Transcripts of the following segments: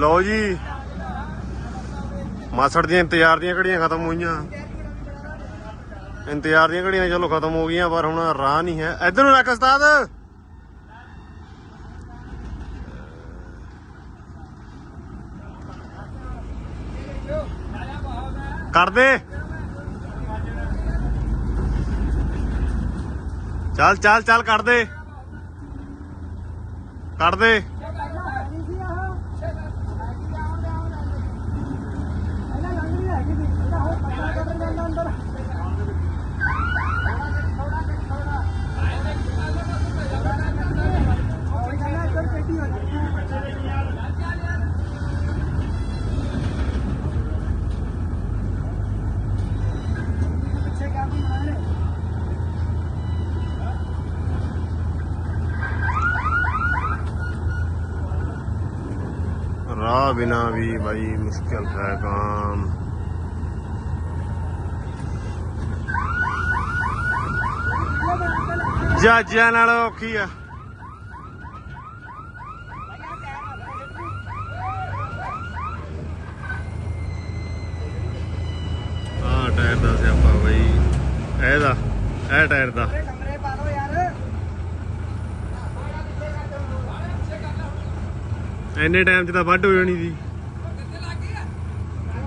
ਲਓ ਜੀ। ਮਾਸੜ ਦੀਆਂ ਇੰਤਜ਼ਾਰ ਦੀਆਂ ਘੜੀਆਂ ਖਤਮ ਹੋਈਆਂ। ਇੰਤਜ਼ਾਰ ਦੀਆਂ ਘੜੀਆਂ ਚਲੋ ਖਤਮ ਹੋ ਗਈਆਂ, ਪਰ ਹੁਣ ਰਾਹ ਨਹੀਂ ਹੈ। ਇਧਰ ਨੂੰ ਰੱਖ ਉਸਤਾਦ। ਕਰ ਦੇ। ਚੱਲ ਚੱਲ ਚੱਲ ਕੱਢ ਦੇ। ਕੱਢ ਦੇ ਰਾਹ ਬਿਨਾ ਵੀ ਭਾਈ ਮੁਸ਼ਕਿਲ ਹੈ ਕੰਮ। ਜਹਾਜ਼ਾਂ ਨਾਲ ਔਖੀ ਆ। ਆ ਟਾਇਰ ਦਾ ਸਿਆਪਾ ਬਈ। ਇਹਦਾ ਇਹ ਟਾਇਰ ਦਾ। ਇੰਨੇ ਟਾਈਮ 'ਚ ਤਾਂ ਵੱਢ ਹੋ ਜਾਣੀ ਸੀ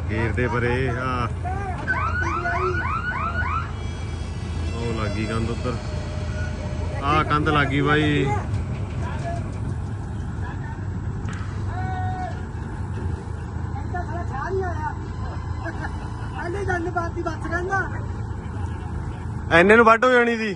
ਗੇਰ ਦੇ ਪਰੇ ਆ। ਉਹ ਲੱਗੀ ਕੰਧ ਉੱਧਰ। ਆ ਕੰਧ ਲੱਗੀ ਬਾਈ। ਐਨੇ ਨੂੰ ਵੱਢ ਹੋ ਜਾਣੀ ਸੀ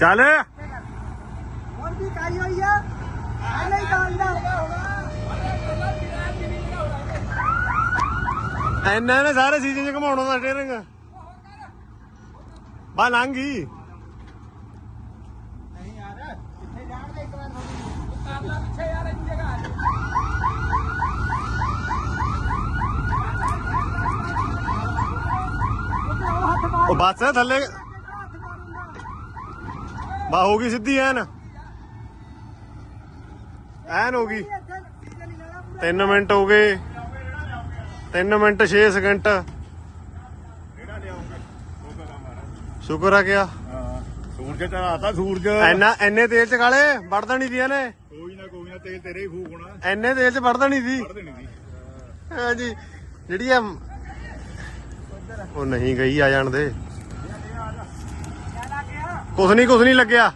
ਚੱਲ। ਹੋਰ ਵੀ ਕਾਈ ਹੋਈ ਆ? ਪਹਿਲੇ ਹੀ ਜਾਣਦਾ। ਇੰਨਾ ਨੇ ਸਾਰੇ ਸੀਜ਼ਨ ਚ ਘਮਾਉਣਾ ਦਾ ਸਟੀਅਰਿੰਗ ਬਾ ਲੰਗੀ ਨਹੀਂ ਯਾਰ ਕਿੱਥੇ ਜਾਣਗੇ ਇੱਕ ਵਾਰ ਕਰਦਾ ਪਿੱਛੇ ਯਾਰ ਇੱਕ ਜਗ੍ਹਾ ਉਹ ਬੱਸ ਥੱਲੇ। ਬਾ ਹੋ ਗਈ ਸਿੱਧੀ ਐਨ। ਐਨ ਹੋ ਗਈ। 3 ਮਿੰਟ ਹੋ ਗਏ। 3 ਮਿੰਟ 6 ਸਕਿੰਟ। ਸ਼ੁਕਰ ਆ ਗਿਆ ਸੂਰਜ ਚੜਾਤਾ ਸੂਰਜ ਐਨਾ ਐਨੇ ਤੇਲ ਚ ਕਾਲੇ ਵੜਦਾ ਨਹੀਂ ਦੀਆਂ ਨੇ ਕੋਈ ਨਾ ਕੋਈ ਨਾ ਤੇਲ ਤੇਰੇ ਹੀ ਫੂਕ ਹੋਣਾ ਐਨੇ ਤੇਲ ਚ ਵੜਦਾ ਨਹੀਂ ਸੀ। ਪੜ ਦੇਣੀ ਦੀ ਹਾਂ ਜੀ। ਜਿਹੜੀ ਆ ਉਹ ਨਹੀਂ ਗਈ ਆ ਜਾਣ ਦੇ। ਕੁਛ ਨਹੀਂ ਕੁਛ ਨਹੀਂ ਲੱਗਿਆ।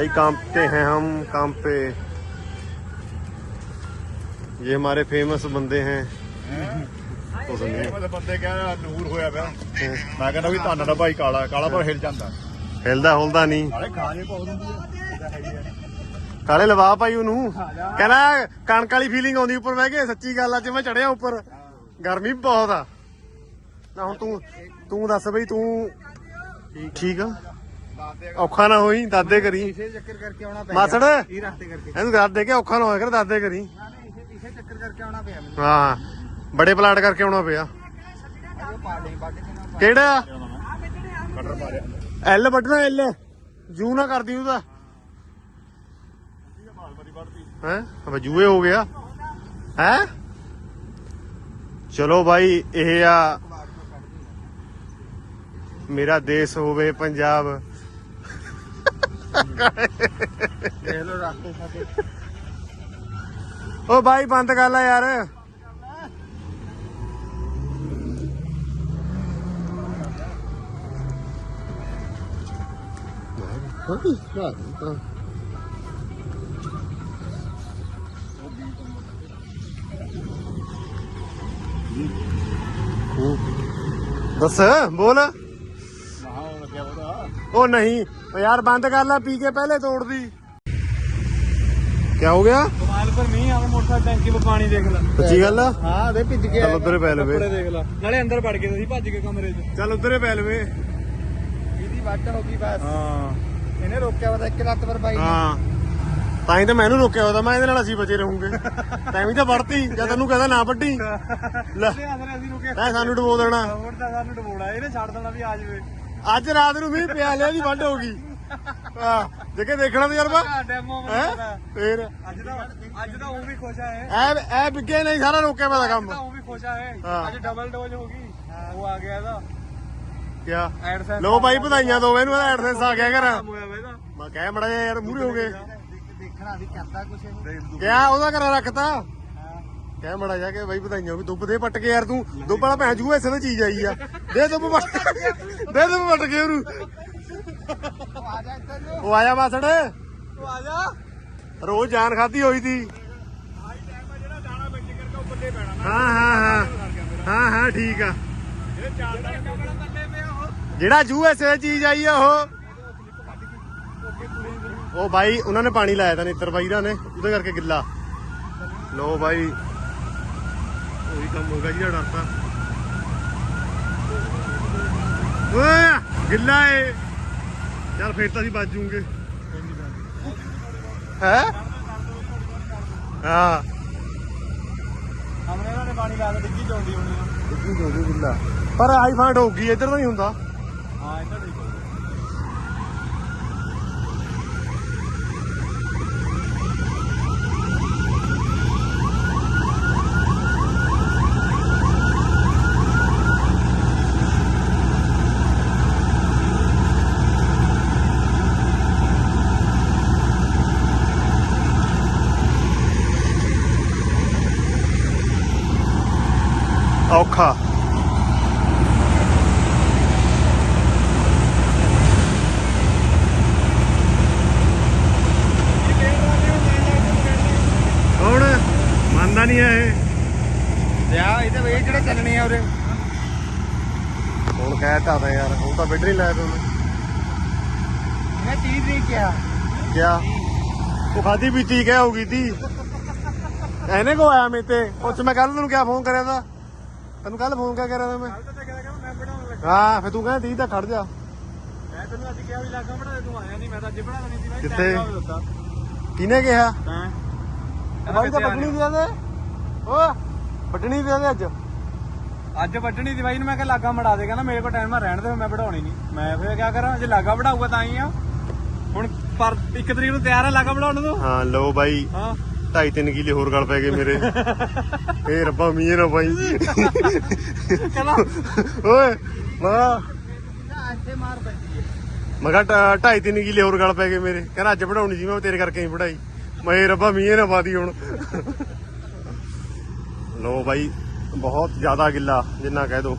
भाई काम पे हैं हम काम पे ये हमारे फेमस बंदे हैं ਕੁਛ ਨਹੀਂ ਉਹਦੇ ਬੰਦੇ ਕਹਿੰਦਾ ਨੂਰ ਹੋਇਆ ਪਿਆ ਮੈਂ ਕਹਿੰਦਾ ਵੀ ਧੰਨ ਦਾ ਭਾਈ ਕਾਲਾ ਕਾਲਾ ਪਰ ਹਿਲ ਜਾਂਦਾ ਹਿਲਦਾ ਹੁਲਦਾ ਨਹੀਂ ਨਾਲੇ ਖਾਣੇ ਬਹੁਤ ਹੁੰਦੀ ਹੈ ਇਹਦਾ ਹੈਗੀ ਹੈ ਕਾਲੇ ਲਵਾ ਭਾਈ ਉਹਨੂੰ ਕਹਿੰਦਾ ਕਣਕ ਵਾਲੀ ਫੀਲਿੰਗ ਆਉਂਦੀ ਉੱਪਰ ਬਹਿ ਕੇ ਸੱਚੀ ਗੱਲ ਅੱਜ ਮੈਂ ਚੜਿਆ ਉੱਪਰ ਗਰਮੀ ਬਹੁਤ ਆ ਨਾ ਹੁਣ ਤੂੰ ਤੂੰ ਦੱਸ ਬਈ ਤੂੰ ਠੀਕ ਆ ਔਖਾ ਨਾ ਹੋਈ ਦਾਦੇ ਕਰੀ। ਇਸੇ ਚੱਕਰ ਕਰਕੇ ਆਉਣਾ ਪਿਆ। ਮਾਸੜ? ਇਹ ਰਸਤੇ ਕਰਕੇ। ਇਹਨੂੰ ਦੱਸ ਦੇ ਕੇ ਔਖਾ ਨਾ ਹੋਇਆ ਕਰ ਦਾਦੇ ਕਰੀ। ਨਾ ਨਾ ਇਸੇ ਇਸੇ ਚੱਕਰ ਕਰਕੇ ਆਉਣਾ ਪਿਆ ਮੈਨੂੰ। ਹਾਂ ਬੜੇ ਪਲਾਟ ਕਰਕੇ ਆਉਣਾ ਪਿਆ। ਅਜੋ ਪਾ ਲਈ ਵੱਢ ਕੇ ਨਾ ਕਿਹੜਾ? ਕਟਰ ਐਲ ਵੱਢਣਾ ਐਲ। ਜੂ ਨਾ ਕਰਦੀ ਉਹਦਾ। ਹੈ? ਅਬ ਜੂਏ ਹੋ ਗਿਆ। ਹੈ? ਚਲੋ ਭਾਈ ਇਹ ਆ ਮੇਰਾ ਦੇਸ਼ ਹੋਵੇ ਪੰਜਾਬ। ਦੇਖ ਲੋ ਰਾਸਤੇ ਸਾਡੇ। ਓ ਬਾਈ ਬੰਦ ਕਰ ਲੈ ਯਾਰ। ਦੱਸ ਬੋਲ। ਉਹ ਨਹੀਂ। ਓ ਯਾਰ ਬੰਦ ਕਰ ਲੈ ਪੀ ਕੇ ਪਹਿਲੇ ਤੋੜਦੀ। ਕੀ ਹੋ ਗਿਆ? ਕਮਾਲ ਪਰ ਮੀਂਹ ਆਵੇ ਮੋਟਰਸਾਈਕਲ ਟੈਂਕੀ 'ਚ ਪਾਣੀ ਦੇਖ ਲੈ। ਸੱਚੀ ਗੱਲ ਆ? ਹਾਂ ਦੇ ਭਿੱਜ ਗਿਆ ਚੱਲ ਉਧਰੇ ਪੈ ਲਵੇ। ਕੱਪੜੇ ਦੇਖ ਲੈ। ਨਾਲੇ ਅੰਦਰ ਵੜ ਗਏ ਤੁਸੀਂ ਭੱਜ ਕੇ ਕਮਰੇ 'ਚ। ਚੱਲ ਉਧਰੇ ਪੈ ਲਵੇ। ਇਹਦੀ ਵੱਟ ਹੋ ਗਈ ਬਸ। ਹਾਂ। ਇਹਨੇ ਰੋਕਿਆ ਵਾ ਇੱਕ ਲੱਤ ਪਰ ਬਾਈ। ਹਾਂ। ਤਾਂ ਹੀ ਤਾਂ ਮੈਨੂੰ ਰੋਕਿਆ ਹੋਇਆ ਮੈਂ ਇਹਦੇ ਨਾਲ ਅਸੀਂ ਬਚੇ ਰਹੂੰਗੇ। ਤੈਂ ਵੀ ਤਾਂ ਵੜਤੀ ਜਾਂ ਤੈਨੂੰ ਕਹਿੰਦਾ ਨਾ ਵੱਢੀ। ਲੈ। ਸਾਨੂੰ ਡਬੋ ਦੇਣਾ। ਹੋਰ ਤਾਂ ਸਾਨੂੰ ਡਬੋੜਾ ਇਹਨੇ ਛੱਡ ਦੇਣਾ ਵੀ ਆ ਜਾਵੇ। ਅੱਜ ਰਾਤ ਨੂੰ ਮੀਂਹ ਪਿਆ ਲਿਆ ਦੀ ਵੱਢ ਹੋ ਗਈ। ਹਾਂ ਜੇ ਦੇਖਣਾ ਤਜਰਬਾ। ਡੈਮੋ ਹੈ? ਫੇਰ। ਅੱਜ ਤਾਂ ਉਹ ਵੀ ਖੁਸ਼ ਆ ਇਹ। ਐ ਐ ਵਿਗੇ ਨਹੀਂ ਸਾਰਾ ਰੋਕਿਆ ਪਿਆ ਦਾ ਕੰਮ। ਉਹ ਵੀ ਖੁਸ਼ ਆ ਇਹ। ਅੱਜ ਡਬਲ ਡੋਜ਼ ਹੋ ਗਈ। ਉਹ ਆ ਗਿਆ ਇਹਦਾ। ਕਿਆ? ਐਡਸੈਂਸ ਲੋ ਬਾਈ ਵਧਾਈਆਂ ਦੋ ਇਹਨੂੰ ਐਡਸੈਂਸ ਆ ਗਿਆ ਘਰ। ਇਹਦਾ। ਮੈਂ ਕਹਿ ਮੜਾ ਯਾਰ ਮੂਰੇ ਹੋ ਗਏ। ਦੇਖਣਾ ਵੀ ਕਰਦਾ ਕੁਛ ਇਹ ਕਿਆ ਉਹਦਾ ਘਰ ਰੱਖਤਾ? ਕਹਿ ਮੜਾ ਜਾ ਕੇ ਬਾਈ ਵਧਾਈਆਂ ਵੀ ਦੁੱਬ ਦੇ ਪੱਟ ਕੇ ਯਾਰ ਤੂੰ। ਦੁੱਬ ਵਾਲਾ ਭੈਣ ਜੂਏ ਇਸੇ ਦੀ ਚੀਜ਼ ਆਈ ਆ। ਦੇ ਦੁੱਬ ਪੱਟ ਦੇ ਦੁੱਬ ਪੱਟ ਕੇ ਉਹਨੂੰ। ਉਹ ਆਇਆ ਮਾਸੜ। ਤੂੰ ਆ ਜਾ। ਰੋਜ਼ ਜਾਨ ਖਾਦੀ ਹੋਈ ਤੀ। ਜਿਹੜਾ ਦਾਣਾ ਵਿੱਚ ਕਰਕੇ ਉਹ ਬੱਲੇ ਪੈਣਾ ਹਾਂ ਹਾਂ ਹਾਂ। ਹਾਂ ਹਾਂ ਠੀਕ ਆ। ਜਿਹੜੇ ਦਾ ਉਹ ਜੂ ਐਸੇ ਚੀਜ਼ ਆਈ ਆ ਉਹ। ਉਹ ਬਾਈ ਉਹਨਾਂ ਨੇ ਪਾਣੀ ਲਾਇਆ ਤਾਂ ਨੇਤਰ ਬਾਈ ਦਾ ਨੇ। ਉਹਦੇ ਕਰਕੇ ਗਿੱਲਾ। ਲੋ ਬਾਈ। ਉਹੀ ਕੰਮ ਹੋਗਾ ਜਿਹੜਾ ਡਰਤਾ ਓਏ ਗਿੱਲਾ ਏ। ਚੱਲ ਫੇਰ ਤਾਂ ਅਸੀਂ ਬਚ ਜੂਗੇ। ਹੈ? ਹਾਂ। ਸਾਹਮਣੇ ਇਹਨਾਂ ਨੇ ਪਾਣੀ ਲਾ ਕੇ ਡਿੱਗੀ ਚੋਂਦੀ ਹੋਣੀ ਆ। ਡਿੱਗੀ ਜੋ ਗਿੱਲਾ। ਪਰ ਆਈ ਫਾਂਡ ਹੋਊਗੀ ਇੱਧਰ ਤਾਂ ਨਹੀਂ ਹੁੰਦਾ। ਹਾਂ ਇੱਧਰ ਠੀਕ ਔਖਾ। ਕੌਣ? ਮੰਨਦਾ ਨਹੀਂ ਹੈ ਯਾ ਇਹਦੇ ਵੇ ਜਿਹੜੇ ਚੱਲਣੇ ਆ ਉਰੇ। ਹੁਣ ਕਹਿ ਤਾ ਯਾਰ ਹੁਣ ਤਾਂ ਬੈਟਰੀ ਲਾਇਆ ਤੂੰ ਇਹਨੇ 30 ਨਹੀਂ ਕਿਹਾ। ਕਿਆ? ਉਹ ਖਾਦੀ ਪੀਤੀ ਕਹਿ ਹੋਗੀ ਤੀ? ਐਨੇ ਕੋ ਆਇਆ ਮੇ ਤੇ? ਉੱਚ ਮੈਂ ਕੱਲ ਤੈਨੂੰ ਕਿਆ ਫੋਨ ਕਰਿਆ ਤਾ। ਤੈਨੂੰ ਕੱਲ ਫੋਨ ਕਿਆ ਕਰਿਆ ਤਾ ਮੈਂ? ਕੱਲ ਤਾਂ ਕਹਿੰਦਾ ਮੈਂ ਬਣਾਉਣ ਲੱਗਾ। ਹਾਂ ਫੇ ਤੂੰ ਕਹਿੰਦਾ 30 ਤਾਂ ਖੜ ਜਾ। ਮੈਂ ਤੈਨੂੰ ਅੱਜ ਕਿਹਾ ਵੀ ਲੱਗਾ ਬਣਾ ਦੇ ਤੂੰ ਆਇਆ ਨਹੀਂ ਮੈਂ ਤਾਂ ਅੱਜ ਬਣਾ ਦੇਣੀ ਸੀ ਬਾਈ ਕਿੱਥੇ? time ਹੋ ਦਿੱਤਾ। ਕਿਹਨੇ ਕਿਹਾ? ਹਾਂ? ਬਾਈ ਤਾਂ ਪਟਣੀ ਦੇ ਦੇ ਓ ਪਟਣੀ ਦੇ ਦੇ ਅੱਜ। ਅੱਜ ਵੱਢਣੀ ਦੀ ਬਾਈ ਨੂੰ ਮੈਂ ਕਿਹਾ ਲਾਗਾ ਮੜਾ ਦੇ ਕਹਿੰਦਾ ਮੇਰੇ ਕੋਲ ਟਾਈਮ ਆ ਰਹਿਣ ਦੇ ਮੈਂ ਵਢਾਉਣੀ ਨਹੀਂ ਮੈਂ ਫੇਰ ਕੀ ਕਰਾਂ ਜੇ ਲਾਗਾ ਵਢਾਊਗਾ ਤਾਂ ਹੀ ਆ। ਹੁਣ ਪਰ ਇੱਕ ਤਰੀਕ ਨੂੰ ਤਿਆਰ ਆ ਲਾਗਾ ਵਢਾਉਣ ਨੂੰ। ਹਾਂ ਲਓ ਬਾਈ। ਹਾਂ। ਢਾਈ ਤਿੰਨ ਕਿਲੇ ਹੋਰ ਗਲ ਪੈ ਗਏ ਮੇਰੇ। ਏ ਰੱਬਾ ਮੀਂਹ ਨਾ ਬਾਈ ਓਏ ਮਾ ਮੈਂ ਕਿਹਾ ਢਾਈ ਤਿੰਨ ਕਿਲੇ ਹੋਰ ਗਲ ਪੈ ਗਏ ਮੇਰੇ। ਕਹਿੰਦਾ ਅੱਜ ਪੜਾਉਣੀ ਸੀ ਮੈਂ ਤੇਰੇ ਕਰਕੇ ਹੀ ਪੜਾਈ ਮੈਂ ਰੱਬਾ ਮੀਂਹ ਨਾ ਪਾਦੀ ਹੁਣ। ਲੋ ਬਾਈ ਬਹੁਤ ਜ਼ਿਆਦਾ ਗਿੱਲਾ ਜਿੰਨਾ ਕਹਿ ਦੋ।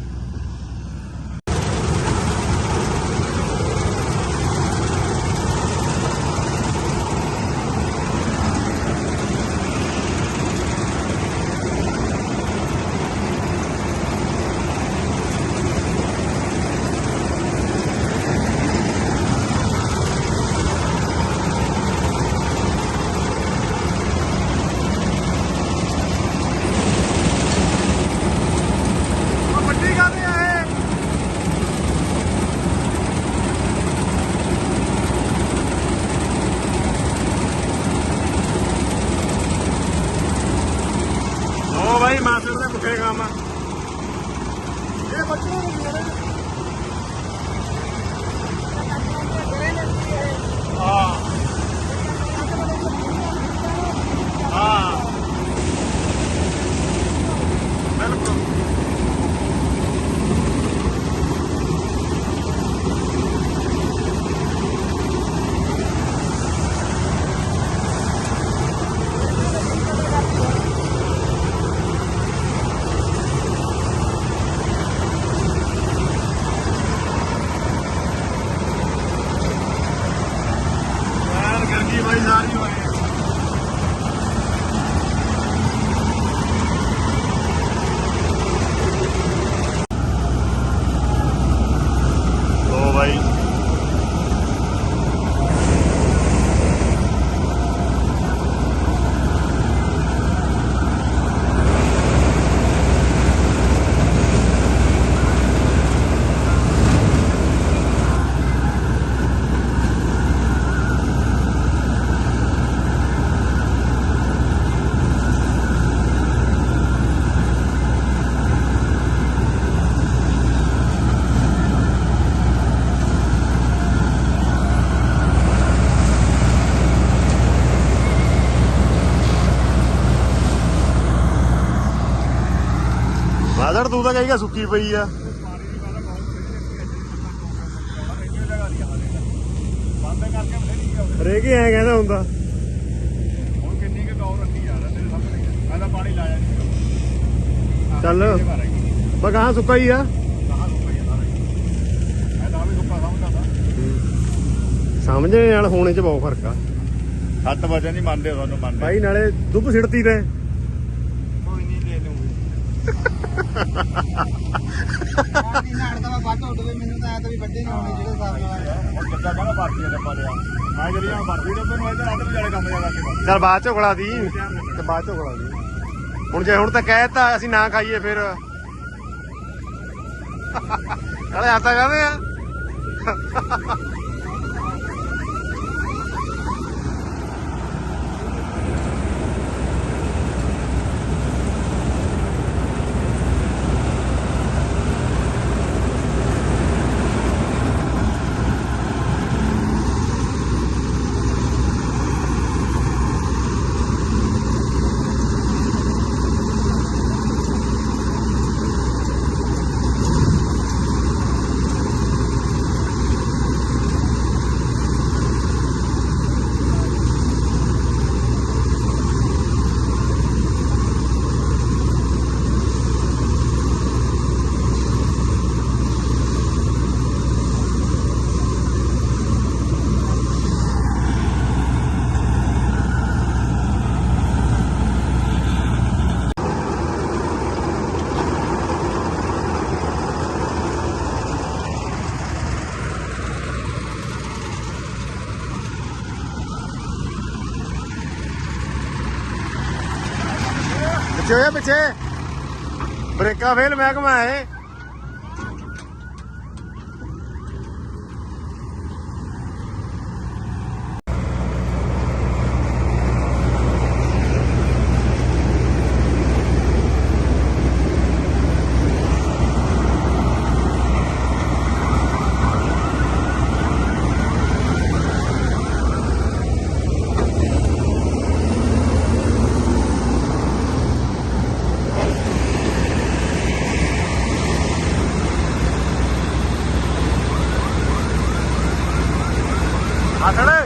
ਤੂੰ ਤਾਂ ਕਹੇਗਾ ਸੁੱਕੀ ਪਈ ਆ। ਆ ਹਰੇਕ ਹੀ ਐ ਕਹਿੰਦਾ ਹੁੰਦਾ। ਹੁਣ ਕਿੰਨੀ ਕੁ ਗੌਰ ਰੱਖੀ ਜਾ ਰਿਹਾ ਤੇਰੇ ਸਾਹਮਣੇ। ਮੈਂ ਤਾਂ ਪਾਣੀ ਲਾਇਆ ਨਹੀਂ ਚੱਲ। ਗਾਂ ਸੁੱਕਾ ਹੀ ਆ। ਕਹਾਂ ਰੁਪਏ ਸਾਰਾ ਹੀ। ਮੈਂ ਤਾਂ ਵੀ ਸੁੱਕਾ ਸਮਝਦਾ ਤਾ। ਸਮਝਣੇ ਨਾਲ ਹੋਣੇ ਚ ਬਹੁਤ ਫ਼ਰਕ ਆ। 7 ਵਜੇ ਨਹੀਂ ਮੰਨਦੇ ਤੁਹਾਨੂੰ ਮੰਨਦੇ। ਬਾਈ ਨਾਲੇ ਦੁੱਧ ਸਿੜਤੀ ਤੇ ਕੋਈ ਨਹੀਂ ਲੈ ਲੂੰਗੀ ਆਹ ਨਹੀਂ ਨਾੜਦਾ ਮੈਂ ਵੱਟ ਉੱਡਵੇ ਮੈਨੂੰ ਤਾਂ ਐ ਤਾਂ ਵੀ ਵੱਡੇ ਨਹੀਂ ਹੋਣੇ ਜਿਹੜੇ ਹਿਸਾਬ ਨਾਲ ਆਇਆ ਹੁਣ ਕਿੱਦਾਂ ਕਹਿੰਦਾ ਬਾਕੀ ਦੇ ਪੜਿਆ ਮੈਂ ਜਿਹੜੀ ਆ ਬਾਕੀ ਦੇ ਨੂੰ ਇੱਧਰ ਅੱਧ ਵਿਚਾਲੇ ਕੰਮ ਜ਼ਿਆਦਾ ਕੇ ਚੱਲ ਬਾਅਦ ਚ ਖਲਾ ਦੀ। ਤੇ ਬਾਅਦ ਚ ਖਲਾ ਦੀ। ਹੁਣ ਜੇ ਹੁਣ ਤਾਂ ਕਹਿਤਾ ਅਸੀਂ ਨਾ ਖਾਈਏ ਫਿਰ। ਨਾਲੇ ਆਤਾ ਕਹਦੇ ਆ। ਪਿੱਛੇ ਹੋਇਆ ਪਿੱਛੇ। ਬ੍ਰੇਕਾਂ ਫੇਲ ਮਹਿਕਮਾ ਹੈ ਆਖੜੇ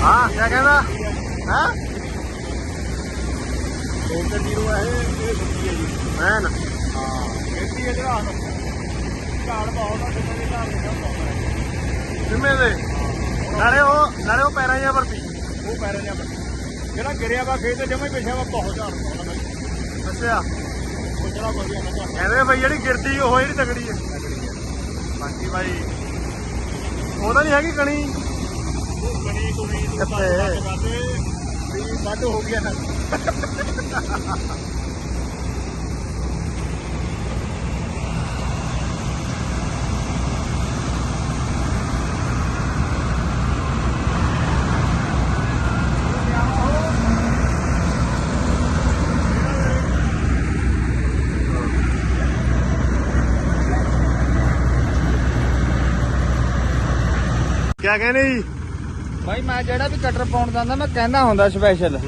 ਹਾਂ ਕੀ ਕਹਿੰਦਾ ਹਾਂ ਤੇ ਜ਼ੀਰੋ ਹੈ ਇਹ ਇਹ ਸੁੱਕੀ ਹੈ ਜੀ। ਮੈਂ ਨਾ? ਹਾਂ ਖੇਤੀ ਹੈ ਜਿਹੜਾ ਝਾੜ ਬਹੁਤ ਆ ਕਿੰਨੇ ਦੇ ਝਾੜ ਜਿੰਮੇ ਦੇ। ਨਾਲੇ ਉਹ ਨਾਲੇ ਉਹ ਪੈਰਾਂ ਜਾਂ ਵਰਤੀ। ਉਹ ਪੈਰਾਂ ਜਾਂ ਜਿਹੜਾ ਗਿਰਿਆ ਵਾ ਖੇਤ ਜਮਾ ਹੀ ਪਿਛਿਆ ਵਾ ਬਹੁਤ ਝਾੜ ਪਾਉਂਦਾ ਬਾਈ। ਅੱਛਾ। ਉਹ ਜਿਹੜਾ ਵਧੀਆ ਨਾ ਬਈ ਜਿਹੜੀ ਗਿਰਦੀ ਉਹ ਜਿਹੜੀ ਤਗੜੀ ਹੈ। ਬਾਕੀ ਭਾਈ ਉਹ ਤਾਂ ਨਹੀਂ ਹੈਗੀ ਕਣੀ। ਕਣੀ ਕੁਣੀ ਨੂੰ ਕਿੱਥੇ? ਕਰਦੇ ਕਰਦੇ ਵੀ ਵੱਢ ਹੋ ਗਿਆ। ਨਾ ਕੀ ਕਹਿੰਦੇ ਜੀ? ਭਾਈ ਮੈਂ ਜਿਹੜਾ ਵੀ ਕਟਰ ਪਾਉਣ ਜਾਂਦਾ ਮੈਂ ਕਹਿੰਦਾ ਹੁੰਦਾ ਸਪੈਸ਼ਲ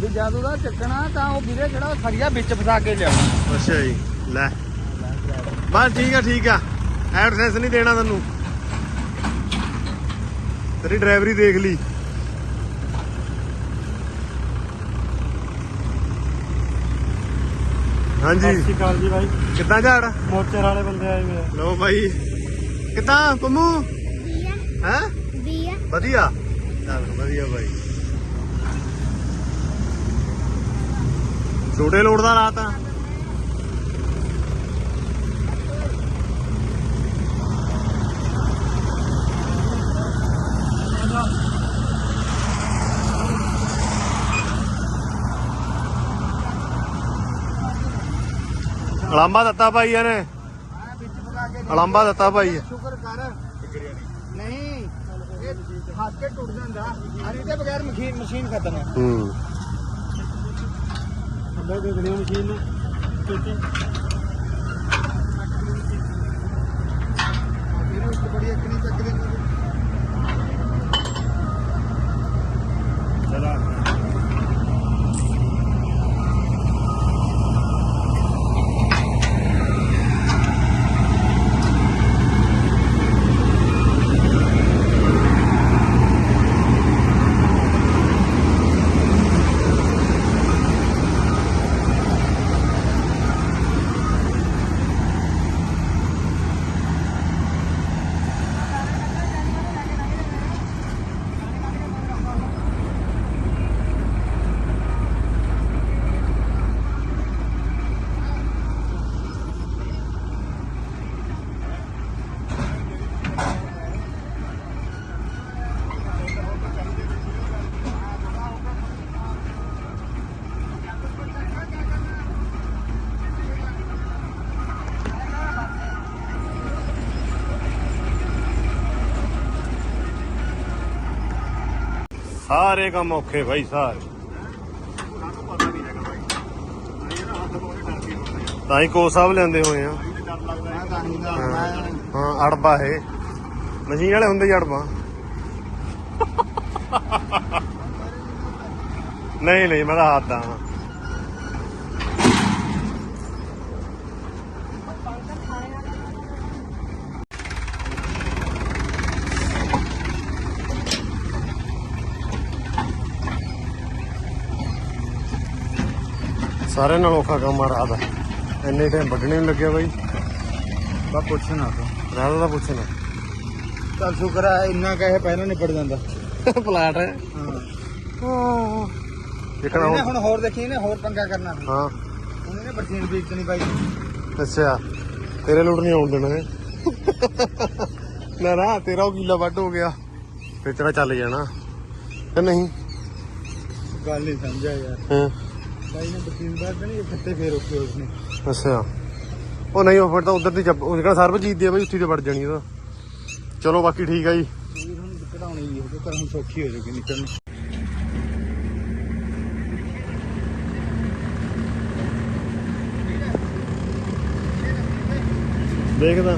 ਵੀ ਜਦ ਉਹਦਾ ਚੱਕਣਾ ਤਾਂ ਉਹ ਵੀਰੇ ਜਿਹੜਾ ਖੜੀਆ ਵਿੱਚ ਫਸਾ ਕੇ ਲਿਆਉਣਾ ਅੱਛਾ ਜੀ ਲੈ। ਬਸ ਠੀਕ ਆ ਠੀਕ ਆ। ਐਡਰੈਸ ਨਹੀਂ ਦੇਣਾ ਤੈਨੂੰ। ਤੇਰੀ ਡਰਾਈਵਰੀ ਦੇਖ ਲਈ। ਹਾਂਜੀ। ਅਕਾਲ ਜੀ ਭਾਈ ਕਿੱਦਾਂ ਝਾੜ? ਮੋਰਚੇ ਵਾਲੇ ਬੰਦੇ ਆਏ ਹੋਏ ਲਓ ਭਾਈ ਕਿੱਦਾਂ ਪੰਮੂ? ਹੈ? ਵਧੀਆ। ਚੱਲ ਵਧੀਆ ਭਾਈ ਛੋਟੇ ਲੋੜ ਦਾ ਰਾਤ? ਆ ਅਲਾਂਬਾ ਦਿੱਤਾ ਭਾਈ ਇਹਨੇ। ਵਿੱਚ ਫਸਾ ਕੇ ਅਲਾਂਬਾ ਦਿੱਤਾ ਭਾਈ। ਸ਼ੁਕਰ ਕਰ। ਨਹੀਂ ਇਹ ਹੱਥ ਕੇ ਟੁੱਟ ਜਾਂਦਾ। ਅਰੇ ਤੇ ਬਗੈਰ ਮਸ਼ੀਨ ਮਸ਼ੀਨ ਖਤਮ ਹੈ ਹੂੰ। ਅੱਗੇ ਦੇਖਣੀ ਮਸ਼ੀਨ ਨੂੰ। ਟੁੱਟੀ ਇਹਨੂੰ ਸਾਰੇ ਕੰਮ ਔਖੇ ਬਾਈ ਸਾਰੇ। ਤੋਂ ਆ ਹੀ ਕੋ ਸਾਹਿਬ ਲੈਂਦੇ ਹੋਏ ਆ। ਹੈ ਹਾਂ ਅੜਬਾ ਇਹ। ਮਸ਼ੀਨ ਵਾਲੇ ਹੁੰਦੇ ਹੀ ਅੜਬਾ। ਨਹੀਂ ਨਹੀਂ ਮੈਂ ਤਾਂ ਹੱਥ ਦਾ ਹਾਂ ਸਾਰਿਆਂ ਨਾਲ ਔਖਾ ਕੰਮ ਆ ਰਾਤ ਦਾ। ਇੰਨੇ ਟਾਈਮ ਵੱਢਣੇ ਨੂੰ ਲੱਗਿਆ ਬਾਈ। ਬਾ ਪੁੱਛ ਨਾ ਤੂੰ। ਰਾਤ ਦਾ ਪੁੱਛਣਾ। ਚੱਲ ਸ਼ੁਕਰ ਆ ਇੰਨਾ ਕਹੇ ਪਹਿਲਾਂ ਨਿਪਟ ਜਾਂਦਾ। ਪਲਾਟ ਹੈ। ਹਾਂ। ਦੇਖਣਾ ਹੁਣ। ਹੁਣ ਹੋਰ ਦੇਖੀ ਇਹਨੇ ਹੋਰ ਪੰਗਾ ਕਰਨਾ। ਹਾਂ। ਇਹਨੇ ਬਰਸੀਨ ਵੇਚਣੀ ਬਾਈ ਅੱਛਾ। ਤੇਰੇ ਲੁੱਟ ਨਹੀਂ ਆਉਣ ਦੇਣਾ। ਨਾ ਨਾ ਤੇਰਾ ਉਹ ਕੀਲਾ ਵੱਢ ਹੋ ਗਿਆ। ਫਿਰ ਤੇਰਾ ਚੱਲ ਜਾਣਾ। ਕਿ ਨਹੀਂ? ਗੱਲ ਨਹੀਂ ਸਮਝਿਆ ਯਾਰ। ਹਾਂ। ਬਾਈ ਨੇ ਬਰਸੀਨ ਬਾਅਦ ਨਹੀਂ ਖੱਤੇ ਫੇਰ ਉੱਤੇ ਉਸਨੇ? ਅੱਛਾ। ਉਹ ਨਹੀਂ ਉਹ ਫਿਰ ਤਾਂ ਉਧਰ ਦੀ ਉਹ ਜਿਹੜਾ ਸਰਬਜੀਤ ਦੀ ਆ ਬਈ ਉੱਥੇ ਤੇ ਵੜ ਜਾਣੀ ਉਹਦਾ ਚਲੋ ਬਾਕੀ ਠੀਕ ਆ ਜੀ। ਇਹ ਹੁਣ ਕਢਾਉਣੀ ਜੀ ਉਹ ਤਾਂ ਹੁਣ ਸੌਖੀ ਹੋ ਜੂਗੀ ਨਿਕਲਣੀ। ਦੇਖਦਾ।